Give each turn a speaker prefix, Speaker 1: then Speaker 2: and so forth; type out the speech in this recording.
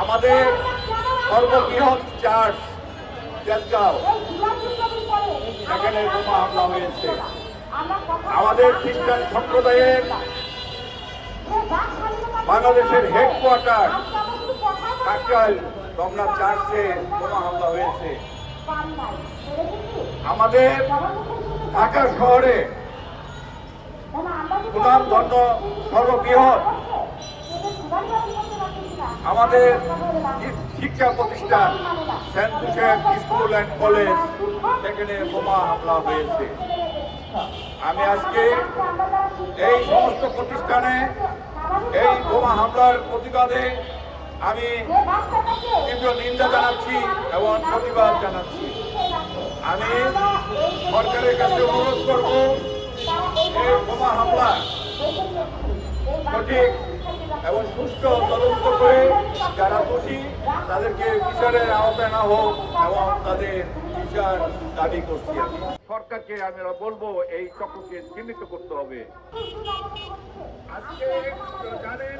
Speaker 1: আমাদের সর্ববৃহৎ চার্চ তেজগাঁও সেখানে বোমা হামলা হয়েছে। আমাদের খ্রিস্টান সম্প্রদায়ের বাংলাদেশের হেডকোয়ার্টার কাকরাইল রমনা চার্চে বোমা হামলা হয়েছে। আমাদের ঢাকা শহরে সুনাম ধন্য সর্ববৃহৎ আমাদের শিক্ষা প্রতিষ্ঠান সেন্ট স্কুল অ্যান্ড কলেজ, সেখানে বোমা হামলা হয়েছে। আমি আজকে এই সমস্ত প্রতিষ্ঠানে এই বোমা হামলার প্রতিবাদে আমি তীব্র নিন্দা জানাচ্ছি এবং প্রতিবাদ জানাচ্ছি। আমি সরকারের কাছে অনুরোধ করব, এই বোমা হামলা সঠিক এবং সুস্থ তদন্ত করে যারা দোষী তাদেরকে বিচারের আওতায় না হোক এবং তাদের বিচার দাবি করছি আমি। সরকারকে আমি বলব এই চক্রকে চিহ্নিত করতে হবে। আজকে জানেন